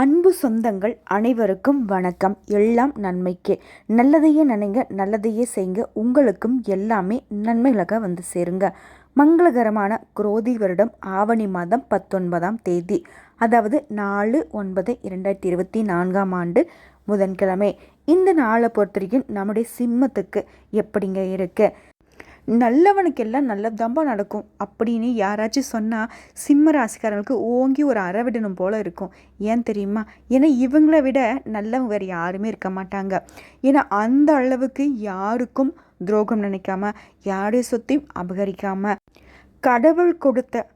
அன்பு சொந்தங்கள் அனைவருக்கும் வணக்கம். எல்லாம் நன்மைக்கே. நல்லதையே நினைங்க நல்லதையே செய்யுங்க. உங்களுக்கும் எல்லாமே நன்மைகளாக வந்து சேருங்க. மங்களகரமான குரோதி வருடம் ஆவணி மாதம் பத்தொன்பதாம் தேதி அதாவது நாலு ஒன்பது இரண்டாயிரத்தி இருபத்தி நான்காம் ஆண்டு புதன்கிழமை. இந்த நாளை பொறுத்த வரைக்கும் நம்முடைய சிம்மத்துக்கு எப்படிங்க இருக்குது நல்லவனுக்கெல்லாம் நல்லதாம்பா நடக்கும். அப்படின்னு யாராச்சும் சொன்னால் சிம்ம ராசிக்காரங்களுக்கு ஓங்கி ஒரு அறவிடணும் போல் இருக்கும். ஏன் தெரியுமா? ஏன்னா இவங்கள விட நல்லவங்க வேறு யாருமே இருக்க மாட்டாங்க. ஏன்னா அந்த அளவுக்கு யாருக்கும் துரோகம் நினைக்காம யாருடைய சொத்தையும் அபகரிக்காம கடவுள் கொடுத்த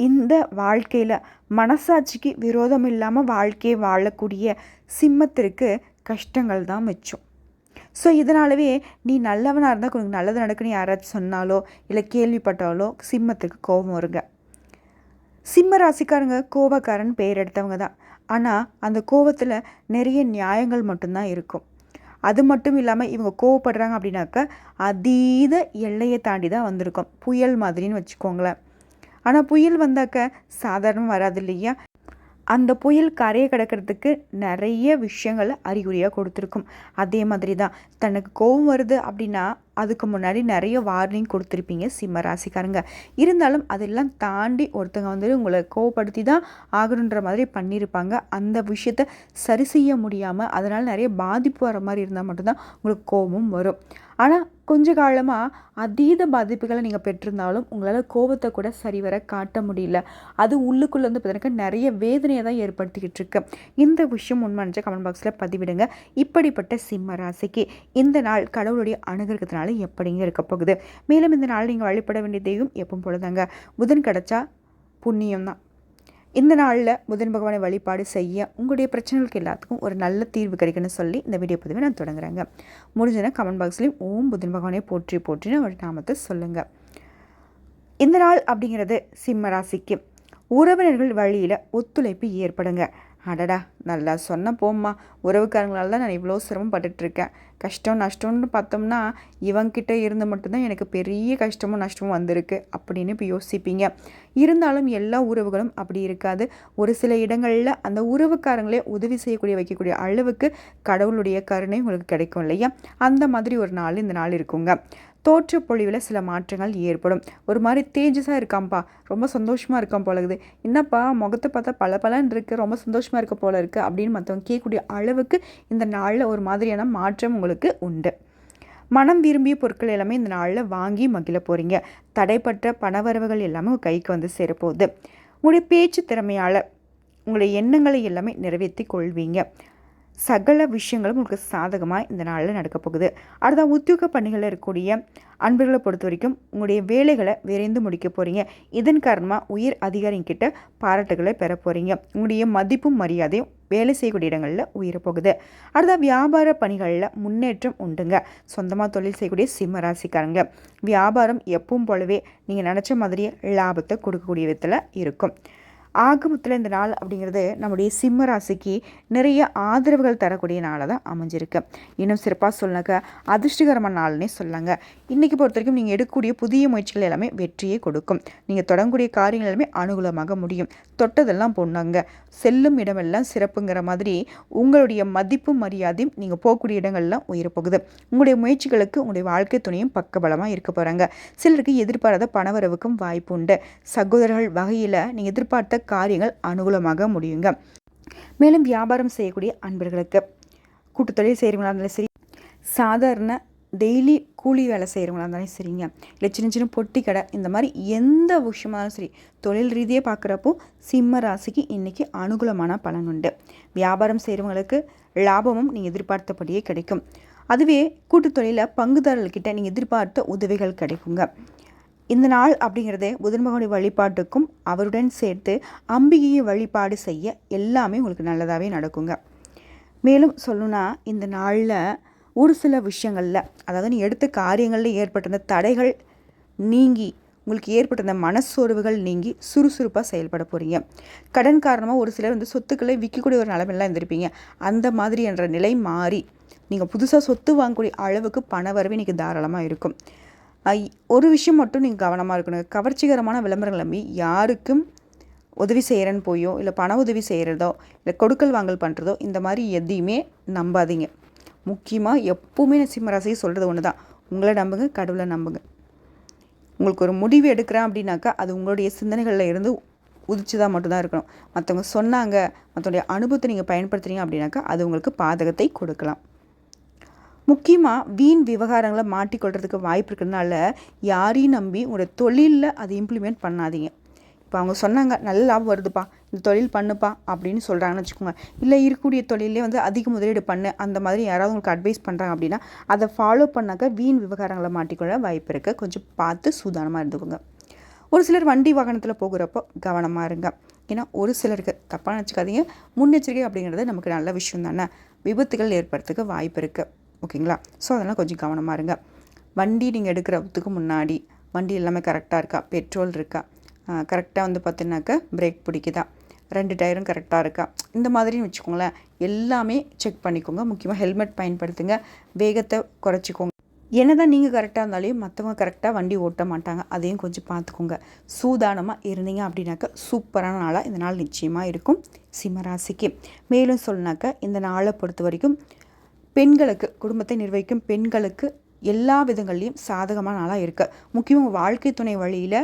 இந்த வாழ்க்கையில் மனசாட்சிக்கு விரோதம் இல்லாமல் வாழ்க்கையை வாழக்கூடிய சிம்மத்திற்கு கஷ்டங்கள் தான் மிச்சம். ஸோ இதனாலவே நீ நல்லவனாக இருந்தால் உனக்கு நல்லது நடக்குன்னு யாராச்சும் சொன்னாலோ இல்லை கேள்விப்பட்டாலோ சிம்மத்துக்கு கோபம் வருங்க. சிம்ம ராசிக்காரங்க கோபக்காரன் பெயர் எடுத்தவங்க தான். ஆனால் அந்த கோபத்தில் நிறைய நியாயங்கள் மட்டும்தான் இருக்கும். அது மட்டும் இல்லாமல் இவங்க கோவப்படுறாங்க அப்படின்னாக்கா அதீத எல்லையை தாண்டி தான் வந்திருக்கும். புயல் மாதிரின்னு வச்சுக்கோங்களேன். ஆனால் புயல் வந்தாக்க சாதாரணமாக வராது இல்லையா? அந்த புயல் கரையை கிடக்கிறதுக்கு நிறைய விஷயங்களை அறிகுறியாக கொடுத்துருக்கும். அதே மாதிரி தான் தனக்கு கோபம் வருது அப்படின்னா அதுக்கு முன்னாடி நிறைய வார்னிங் கொடுத்துருப்பீங்க சிம்ம ராசிக்காரங்க. இருந்தாலும் அதெல்லாம் தாண்டி ஒருத்தங்க வந்து உங்களை கோவப்படுத்தி தான் ஆகணுன்ற மாதிரி பண்ணியிருப்பாங்க. அந்த விஷயத்த சரி செய்ய முடியாமல் அதனால் நிறைய பாதிப்பு வர மாதிரி இருந்தால் மட்டும்தான் உங்களுக்கு கோபமும் வரும். ஆனால் கொஞ்ச காலமாக அதீத பாதிப்புகளை நீங்கள் பெற்றிருந்தாலும் உங்களால் கோபத்தை கூட சரிவர காட்ட முடியல. அது உள்ளுக்குள்ளே வந்து பார்த்தீங்கன்னா நிறைய வேதனையை தான் ஏற்படுத்திக்கிட்டு இருக்கு. இந்த விஷயம் உண்மைன்ற கமெண்ட் பாக்ஸில் பதிவிடுங்க. இப்படிப்பட்ட சிம்ம ராசிக்கு இந்த நாள் கடவுளுடைய நாள் எப்படிங்க இருக்க போகுது? மேலும் இந்த நாள் நீங்கள் வழிபட வேண்டிய தெய்வம் எப்பவும் பொழுதாங்க புதன் கிடச்சா புண்ணியம் தான். இந்த நாளில் புதன் பகவானை வழிபாடு செய்ய உங்களுடைய பிரச்சனைகளுக்கு எல்லாத்துக்கும் ஒரு நல்ல தீர்வு கிடைக்குன்னு சொல்லி இந்த வீடியோ பதிவை நான் தொடங்குறேங்க. முடிஞ்சனா கமெண்ட் பாக்ஸ்லேயும் ஓம் புதன் பகவானை போற்றி போற்றின்னு ஒரு நாமத்தை சொல்லுங்கள் இந்த நாள் அப்படிங்கிறது சிம்ம ராசிக்கு. உறவினர்கள் வழியில் ஒத்துழைப்பு ஏற்படுங்க. அடடா நல்லா சொன்ன போம்மா உறவுக்காரங்களால தான் நான் இவ்வளோ சிரமப்பட்டுட்ருக்கேன். கஷ்டம் நஷ்டம்னு பார்த்தோம்னா இவங்கிட்ட இருந்து மட்டும்தான் எனக்கு பெரிய கஷ்டமும் நஷ்டமும் வந்திருக்கு அப்படின்னு இப்போ யோசிப்பீங்க. இருந்தாலும் எல்லா உறவுகளும் அப்படி இருக்காது. ஒரு சில இடங்களில் அந்த உறவுக்காரங்களே உதவி செய்யக்கூடிய வைக்கக்கூடிய அளவுக்கு கடவுளுடைய கருணை உங்களுக்கு கிடைக்கும் இல்லையா? அந்த மாதிரி ஒரு நாள் இந்த நாள் இருக்குங்க. தோற்ற பொழிவில் சில மாற்றங்கள் ஏற்படும். ஒரு மாதிரி தேஜஸாக இருக்காம்ப்பா ரொம்ப சந்தோஷமாக இருக்கான் போல இருக்குது என்னப்பா முகத்தை பார்த்தா பல பலன் இருக்குது ரொம்ப சந்தோஷமாக இருக்க போல இருக்குது அப்படின்னு மற்றவங்க கேட்கக்கூடிய அளவுக்கு இந்த நாளில் ஒரு மாதிரியான மாற்றம் உங்களுக்கு உண்டு. மனம் விரும்பிய பொருட்கள் எல்லாமே இந்த நாளில் வாங்கி மகிழ போகிறீங்க தடைப்பட்ட பணவரவுகள் எல்லாமே உங்கள் கைக்கு வந்து சேரப்போகுது. உங்களுடைய பேச்சு திறமையால் உங்களுடைய எண்ணங்களை எல்லாமே நிறைவேற்றி கொள்வீங்க. சகல விஷயங்களும் உங்களுக்கு சாதகமாக இந்த நாளில் நடக்க போகுது. அடுத்த உத்தியோக பணிகளில் இருக்கக்கூடிய அன்பர்களை பொறுத்த வரைக்கும் உங்களுடைய வேலைகளை விரைந்து முடிக்க போகிறீங்க இதன் காரணமாக உயர் அதிகாரிங்கிட்ட பாராட்டுகளை பெற போகிறீங்க உங்களுடைய மதிப்பும் மரியாதையும் வேலை செய்யக்கூடிய இடங்களில் உயிர போகுது. அடுத்த வியாபார பணிகளில் முன்னேற்றம் உண்டுங்க. சொந்தமாக தொழில் செய்யக்கூடிய சிம்ம ராசிக்காரங்க வியாபாரம் எப்பவும் போலவே நீங்கள் நினச்ச மாதிரியே லாபத்தை கொடுக்கக்கூடிய விதத்தில் இருக்கும். ஆகமத்தில் இந்த நாள் அப்படிங்கிறது நம்முடைய சிம்ம ராசிக்கு நிறைய ஆதரவுகள் தரக்கூடிய நாளாக தான் அமைஞ்சிருக்கு. இன்னும் சிறப்பாக சொல்லுங்க. அதிர்ஷ்டகரமான நாள்னே சொல்லாங்க இன்றைக்கி பொறுத்த வரைக்கும் நீங்கள் எடுக்கக்கூடிய புதிய முயற்சிகள் எல்லாமே வெற்றியை கொடுக்கும். நீங்கள் தொடங்கக்கூடிய காரியங்கள் எல்லாமே அனுகூலமாக முடியும். தொட்டதெல்லாம் பொண்ணுங்க. செல்லும் இடமெல்லாம் சிறப்புங்கிற மாதிரி உங்களுடைய மதிப்பும் மரியாதையும் நீங்கள் போகக்கூடிய இடங்கள்லாம் உயரப்போகுது உங்களுடைய முயற்சிகளுக்கு உங்களுடைய வாழ்க்கை துணையும் பக்கபலமாக இருக்க போகிறாங்க சிலருக்கு எதிர்பாராத பணவரவுக்கும் வாய்ப்பு உண்டு. சகோதரர்கள் வகையில் நீங்கள் எதிர்பார்த்த காரியங்கள் அனுகூலமாக முடியுங்க. மேலும் வியாபாரம் செய்யக்கூடிய அன்பர்களுக்கு கூட்டுத்தொழில் செய்கிறவங்களா இருந்தாலும் சரி சாதாரண டெய்லி கூலி வேலை செய்கிறவங்களா இருந்தாலும் சரிங்க. இல்லை சின்ன சின்ன பொட்டி கடை இந்த மாதிரி எந்த விஷயமா இருந்தாலும் சரி தொழில் ரீதியாக பார்க்குறப்போ சிம்ம ராசிக்கு இன்றைக்கி அனுகூலமான பலன் உண்டு. வியாபாரம் செய்கிறவங்களுக்கு லாபமும் நீங்கள் எதிர்பார்த்தபடியே கிடைக்கும். அதுவே கூட்டுத்தொழிலில் பங்குதாரர்கிட்ட நீங்கள் எதிர்பார்த்த உதவிகள் கிடைக்குங்க. இந்த நாள் அப்படிங்கிறது புதன் பகவானுடைய வழிபாட்டுக்கும் அவருடன் சேர்த்து அம்பிகையை வழிபாடு செய்ய எல்லாமே உங்களுக்கு நல்லதாகவே நடக்குங்க. மேலும் சொல்லணும்னா இந்த நாளில் ஒரு சில விஷயங்களில் அதாவது நீ எடுத்த காரியங்களில் ஏற்பட்டிருந்த தடைகள் நீங்கி உங்களுக்கு ஏற்பட்டிருந்த மனசோர்வுகள் நீங்கி சுறுசுறுப்பாக செயல்பட போகிறீங்க கடன் காரணமாக ஒரு சிலர் வந்து சொத்துக்களை விற்கக்கூடிய ஒரு நிலமெல்லாம் இருந்திருப்பீங்க. அந்த மாதிரி என்ற நிலை மாறி நீங்கள் புதுசாக சொத்து வாங்கக்கூடிய அளவுக்கு பண வரவே இன்றைக்கி தாராளமாக இருக்கும். ஒரு விஷயம் மட்டும் நீங்கள் கவனமாக இருக்கணும். கவர்ச்சிகரமான விளம்பரங்கள் நம்பி யாருக்கும் உதவி செய்கிறேன்னு போயோ இல்லை பண உதவி செய்கிறதோ இல்லை கொடுக்கல் வாங்கல் பண்ணுறதோ இந்த மாதிரி எதையுமே நம்பாதீங்க. முக்கியமாக எப்போவுமே நான் சிம்மராசியை சொல்கிறது ஒன்று தான் உங்களை நம்புங்க கடவுளை நம்புங்க. உங்களுக்கு ஒரு முடிவு எடுக்கிறேன் அப்படின்னாக்கா அது உங்களுடைய சிந்தனைகளில் இருந்து உதிச்சதாக மட்டும்தான் இருக்கணும். மற்றவங்க சொன்னாங்க மற்றவங்களுடைய அனுபவத்தை நீங்கள் பயன்படுத்துறீங்க அப்படின்னாக்கா அது உங்களுக்கு பாதகத்தை கொடுக்கலாம். முக்கியமாக வீண் விவகாரங்களை மாட்டிக்கொள்கிறதுக்கு வாய்ப்பு இருக்கிறதுனால யாரையும் நம்பி உங்களோட தொழிலில் அதை இம்ப்ளிமெண்ட் பண்ணாதீங்க. இப்போ அவங்க சொன்னாங்க நல்ல லாபம் வருதுப்பா இந்த தொழில் பண்ணுப்பா அப்படின்னு சொல்கிறாங்கன்னு வச்சுக்கோங்க. இல்லை இருக்கக்கூடிய தொழிலே வந்து அதிக முதலீடு பண்ணு அந்த மாதிரி யாராவது உங்களுக்கு அட்வைஸ் பண்ணுறாங்க அப்படின்னா அதை ஃபாலோ பண்ணாக்க வீண் விவகாரங்களை மாட்டிக்கொள்ள வாய்ப்பு இருக்குது கொஞ்சம் பார்த்து சூதானமாக இருந்துக்கோங்க. ஒரு சிலர் வண்டி வாகனத்தில் போகிறப்போ கவனமாக இருங்க. ஏன்னா ஒரு சிலருக்கு தப்பாக நினச்சிக்காதீங்க. முன்னெச்சரிக்கை அப்படிங்கிறது நமக்கு நல்ல விஷயம் தானே விபத்துகள் ஏற்படுறதுக்கு வாய்ப்பு இருக்குது ஓகேங்களா? ஸோ அதெல்லாம் கொஞ்சம் கவனமாக இருங்க. வண்டி நீங்கள் எடுக்கிறதுக்கு முன்னாடி வண்டி எல்லாமே கரெக்டாக இருக்கா? பெட்ரோல் இருக்கா? கரெக்டாக வந்து பார்த்தீங்கன்னாக்கா பிரேக் பிடிக்குதா? ரெண்டு டயரும் கரெக்டாக இருக்கா? இந்த மாதிரின்னு வச்சுக்கோங்களேன். எல்லாமே செக் பண்ணிக்கோங்க. முக்கியமாக ஹெல்மெட் பயன்படுத்துங்க. வேகத்தை குறைச்சிக்கோங்க. என்ன தான் நீங்கள் கரெக்டாக இருந்தாலையும் மற்றவங்க கரெக்டாக வண்டி ஓட்ட மாட்டாங்க. அதையும் கொஞ்சம் பார்த்துக்கோங்க சூதானமாக இருந்தீங்க அப்படின்னாக்கா சூப்பரான நாளாக இந்த நாள் நிச்சயமாக இருக்கும். சிம்மராசிக்கு மேலும் சொல்லினாக்கா இந்த நாளை பொறுத்த வரைக்கும் பெண்களுக்கு குடும்பத்தை நிர்வகிக்கும் பெண்களுக்கு எல்லா விதங்கள்லேயும் சாதகமான நாளாக இருக்குது முக்கியமாக வாழ்க்கை துணை வழியில்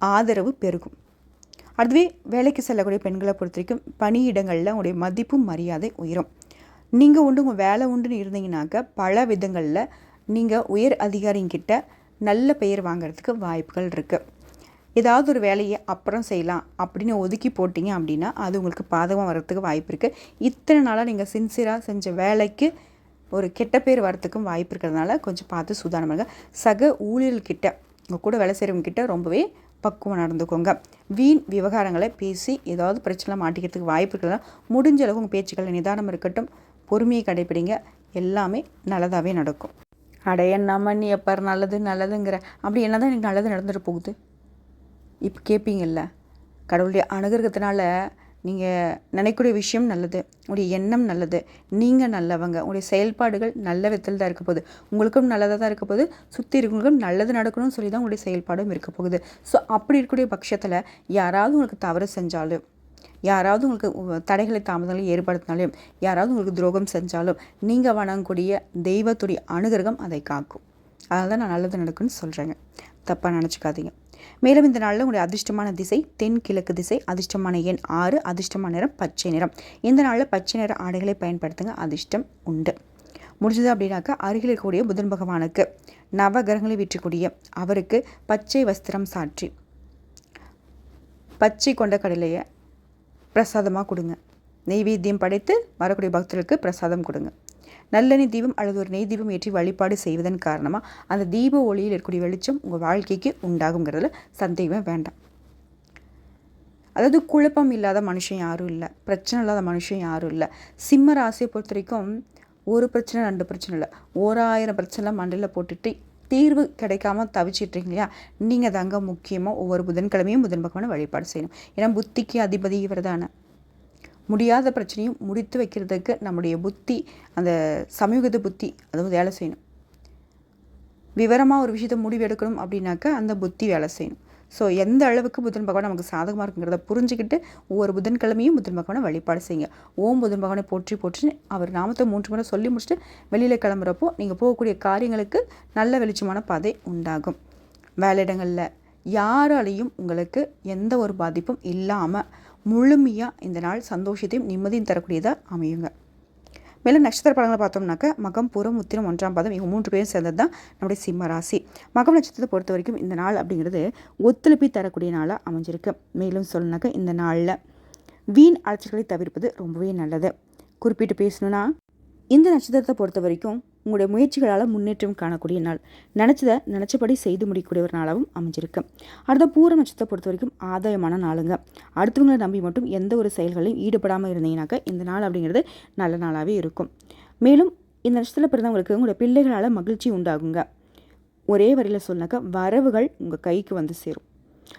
ஆதரவு பெருகும். அதுவே வேலைக்கு செல்லக்கூடிய பெண்களை பொறுத்த வரைக்கும் பணியிடங்களில் உங்களுடைய மதிப்பும் மரியாதை உயரும். நீங்கள் உண்டு உங்கள் வேலை உண்டுன்னு இருந்தீங்கனாக்க பல விதங்களில் நீங்கள் உயர் அதிகாரிங்கிட்ட நல்ல பெயர் வாங்கிறதுக்கு வாய்ப்புகள் இருக்குது ஏதாவது ஒரு வேலையை அப்புறம் செய்யலாம் அப்படின்னு ஒதுக்கி போட்டிங்க அப்படின்னா அது உங்களுக்கு பாதகம் வர்றதுக்கு வாய்ப்பு இருக்குது இத்தனை நாளாக நீங்கள் சின்சியராக செஞ்ச வேலைக்கு ஒரு கெட்ட பேர் வரத்துக்கும் வாய்ப்பு இருக்கிறதுனால கொஞ்சம் பார்த்து சூதானமாக சக ஊழியர்கிட்ட உங்கள் கூட வேலை செய்கிறவங்க கிட்ட ரொம்பவே பக்குவம் நடந்துக்கோங்க. வீண் விவகாரங்களை பேசி ஏதாவது பிரச்சனை மாட்டிக்கிறதுக்கு வாய்ப்பு இருக்கிறதுனால முடிஞ்ச அளவு உங்கள் பேச்சுக்கள் நிதானம் இருக்கட்டும். பொறுமையை கடைப்பிடிங்க. எல்லாமே நல்லதாகவே நடக்கும். அட நம்ம நீ எப்போ நல்லது நல்லதுங்கிற. அப்படி என்ன தான் எனக்கு நல்லது நடந்துட்டு போகுது? இப்போ கேட்பீங்கல்ல கடவுளுடைய அனுகிரகத்தினால நீங்கள் நினைக்கக்கூடிய விஷயம் நல்லது உங்களுடைய எண்ணம் நல்லது நீங்கள் நல்லவங்க உங்களுடைய செயல்பாடுகள் நல்ல விதத்தில் தான் இருக்க போகுது. உங்களுக்கும் நல்லதாக தான் இருக்க போகுது. சுற்றி இருக்கவங்களுக்கும் நல்லது நடக்கணும்னு சொல்லி தான் உங்களுடைய செயல்பாடும் இருக்க போகுது. ஸோ அப்படி இருக்கக்கூடிய பட்சத்தில் யாராவது உங்களுக்கு தவறு செஞ்சாலும் யாராவது உங்களுக்கு தடைகளை தாமதங்களை ஏற்படுத்தினாலும் யாராவது உங்களுக்கு துரோகம் செஞ்சாலும் நீங்கள் வணங்கக்கூடிய தெய்வத்துடைய அனுகிரகம் அதை காக்கும். அதனால் தான் நான் நல்லது நடக்குன்னு சொல்கிறேங்க தப்பாக நினச்சிக்காதீங்க. மேலும் இந்த நாளில் உங்களுடைய அதிர்ஷ்டமான திசை தென் கிழக்கு திசை அதிர்ஷ்டமான எண் ஆறு அதிர்ஷ்டமான நிறம் பச்சை நிறம். இந்த நாளில் பச்சை நிற ஆடைகளை பயன்படுத்துங்க அதிர்ஷ்டம் உண்டு. முடிஞ்சது அப்படின்னாக்கா அருகில் இருக்கக்கூடிய புதன் பகவானுக்கு நவ கிரகங்களை வீற்றக்கூடிய அவருக்கு பச்சை வஸ்திரம் சாற்றி பச்சை கொண்ட கடலையை பிரசாதமாக கொடுங்க. நெய்வேத்தியம் படைத்து வரக்கூடிய பக்தர்களுக்கு பிரசாதம் கொடுங்க. நல்லெண்ணெய் தீபம் அல்லது ஒரு நெய் தீபம் ஏற்றி வழிபாடு செய்வதன் காரணமாக அந்த தீப ஒளியில் இருக்கக்கூடிய வெளிச்சம் உங்கள் வாழ்க்கைக்கு உண்டாகுங்கிறதுல சந்தேகமே வேண்டாம். அதாவது குழப்பம் இல்லாத மனுஷன் யாரும் இல்லை பிரச்சனை இல்லாத மனுஷன் யாரும் இல்லை. சிம்ம ராசியை பொறுத்த வரைக்கும் ஒரு பிரச்சனை ரெண்டு பிரச்சனை இல்லை. ஓராயிரம் பிரச்சனைலாம் மண்டையில் போட்டுட்டு தீர்வு கிடைக்காம தவிச்சிட்றீங்க இல்லையா? நீங்கள் தாங்க முக்கியமாக ஒவ்வொரு புதன்கிழமையும் புதன் பகவானை வழிபாடு செய்யணும். ஏன்னா புத்திக்கு அதிபதி இவர் தானே முடியாத பிரச்சனையும் முடித்து வைக்கிறதுக்கு நம்முடைய புத்தி அந்த சமூகத்து புத்தி அதுவும் வேலை செய்யணும். விவரமாக ஒரு விஷயத்தை முடிவெடுக்கணும் அப்படின்னாக்கா அந்த புத்தி வேலை செய்யணும். ஸோ எந்த அளவுக்கு புதன் பகவான் நமக்கு சாதகமாக இருக்குங்கிறத புரிஞ்சுக்கிட்டு ஒவ்வொரு புதன்கிழமையும் புதன் பகவானை வழிபாடு செய்யுங்க. ஓம் புதன் பகவானை போற்றி போற்றி அவர் நாமத்தை மூன்று முறை சொல்லி முடிச்சுட்டு வெளியில் கிளம்புறப்போ நீங்கள் போகக்கூடிய காரியங்களுக்கு நல்ல வெளிச்சமான பாதை உண்டாகும். வேலையிடங்களில் யாராலையும் உங்களுக்கு எந்த ஒரு பாதிப்பும் இல்லாமல் முழுமையாக இந்த நாள் சந்தோஷத்தையும் நிம்மதியும் தரக்கூடியதாக அமையுங்க. மேலும் நட்சத்திர படங்களை பார்த்தோம்னாக்க மகம் புறம் உத்திரம் ஒன்றாம் பாதம் இவங்க மூன்று பேரும் சேர்ந்தது தான் நம்முடைய சிம்ம ராசி. மகம் நட்சத்திரத்தை பொறுத்த வரைக்கும் இந்த நாள் அப்படிங்கிறது ஒத்துழைப்பை தரக்கூடிய நாளாக அமைஞ்சிருக்கு. மேலும் சொல்லணுனாக்க இந்த நாளில் வீண் அலைச்சல்களை தவிர்ப்பது ரொம்பவே நல்லது. குறிப்பிட்டு பேசணுன்னா இந்த நட்சத்திரத்தை பொறுத்த வரைக்கும் உங்களுடைய முயற்சிகளால் முன்னேற்றம் காணக்கூடிய நாள். நினச்சதை நினச்சபடி செய்து முடிக்கக்கூடிய ஒரு நாளாகவும் அமைஞ்சிருக்கு. அடுத்த பூர நட்சத்திரத்தை பொறுத்த வரைக்கும் ஆதாயமான நாளுங்க. அடுத்தவங்களை நம்பி மட்டும் எந்த ஒரு செயல்களையும் ஈடுபடாமல் இருந்தீங்கன்னாக்கா இந்த நாள் அப்படிங்கிறது நல்ல நாளாகவே இருக்கும். மேலும் இந்த நட்சத்திரத்தில் பிறந்தவங்களுக்கு உங்களுடைய பிள்ளைகளால் மகிழ்ச்சி உண்டாகுங்க. ஒரே வரியில் சொன்னாக்கா வரவுகள் உங்கள் கைக்கு வந்து சேரும்.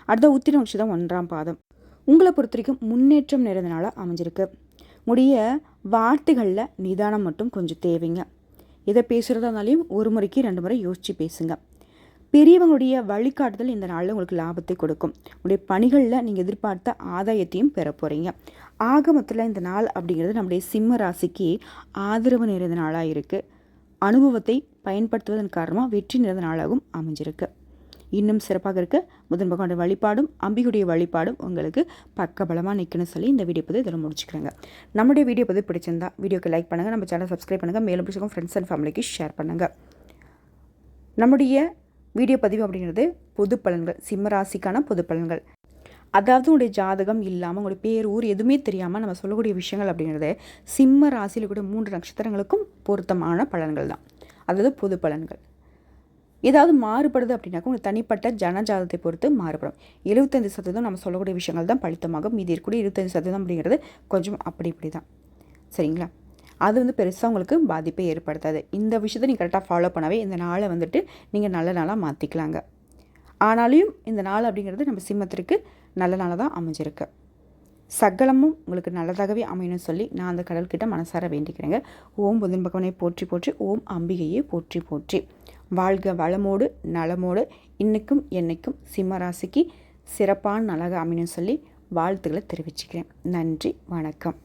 அடுத்த உத்திர நட்சத்திரம் ஒன்றாம் பாதம். உங்களை பொறுத்த வரைக்கும் முன்னேற்றம் நிறைந்த நாளாக அமைஞ்சிருக்கு. முடிய வார்த்தைகளில் நிதானம் மட்டும் கொஞ்சம் தேவைங்க. இதை பேசுகிறதானாலையும் இருந்தாலையும் ஒரு முறைக்கு ரெண்டு முறை யோசித்து பேசுங்க. பெரியவங்களுடைய வழிகாட்டுதல் இந்த நாளில் உங்களுக்கு லாபத்தை கொடுக்கும். உங்களுடைய பணிகளில் நீங்கள் எதிர்பார்த்த ஆதாயத்தையும் பெற போகிறீங்க ஆகமத்தில் இந்த நாள் அப்படிங்கிறது நம்முடைய சிம்ம ராசிக்கு ஆதரவு நிறைந்த நாளாக இருக்குது அனுபவத்தை பயன்படுத்துவதன் காரணமாக வெற்றி நிறைந்த நாளாகவும் அமைஞ்சிருக்கு. இன்னும் சிறப்பாக இருக்க. முதன் பகவானுடைய வழிபாடும் அம்பிகுடைய வழிபாடும் உங்களுக்கு பக்கபலமாக நிற்கணும்னு சொல்லி இந்த வீடியோ பதிவு இதில் முடிச்சுக்கிறாங்க. நம்முடைய வீடியோ பதிவு பிடிச்சிருந்தா வீடியோக்கு லைக் பண்ணுங்கள் நம்ம சேனல் சப்ஸ்கிரைப் பண்ணுங்கள் மேலும் பிடிச்சிருக்கோம் ஃப்ரெண்ட்ஸ் அண்ட் ஃபேமிலிக்கு ஷேர் பண்ணுங்கள் நம்முடைய வீடியோ பதிவு அப்படிங்கிறது பொது பலன்கள் சிம்ம ராசிக்கான பொது பலன்கள். அதாவது உங்களுடைய ஜாதகம் இல்லாமல் உங்களுடைய பேர் ஊர் எதுவுமே தெரியாமல் நம்ம சொல்லக்கூடிய விஷயங்கள் அப்படிங்கிறது சிம்ம ராசியில் கூட மூன்று நட்சத்திரங்களுக்கும் பொருத்தமான பலன்கள் தான். அதாவது பொது பலன்கள். ஏதாவது மாறுபடுது அப்படின்னாக்கா உங்களுக்கு தனிப்பட்ட ஜனஜாதத்தை பொறுத்து மாறுபடும். எழுபத்தஞ்சு சதவீதம் நம்ம சொல்லக்கூடிய விஷயங்கள் தான் பழித்தமாகும். மீதி இருக்கக்கூடிய இருபத்தஞ்சு சதவீதம் அப்படிங்கிறது கொஞ்சம் அப்படி இப்படி தான் சரிங்களா? அது வந்து பெருசாக உங்களுக்கு பாதிப்பை ஏற்படுத்தாது. இந்த விஷயத்தை நீங்கள் கரெக்டாக ஃபாலோ பண்ணவே இந்த நாளை வந்துட்டு நீங்கள் நல்ல நாளாக மாற்றிக்கலாங்க ஆனாலையும் இந்த நாள் அப்படிங்கிறது நம்ம சிம்மத்திற்கு நல்ல நாளாக தான் அமைஞ்சிருக்கு. சகலமும் உங்களுக்கு நல்லதாகவே அமையணும்னு சொல்லி நான் அந்த கடல்கிட்ட மனசார வேண்டிக்கிறேங்க. ஓம் புதன் பகவனை போற்றி போற்றி ஓம் அம்பிகையே போற்றி போற்றி. வாழ்க வளமோடு நலமோடு இன்றைக்கும் என்னைக்கும் சிம்மராசிக்கு சிறப்பான நலக அமைன்னு சொல்லி வாழ்த்துக்களை தெரிவிச்சுக்கிறேன். நன்றி வணக்கம்.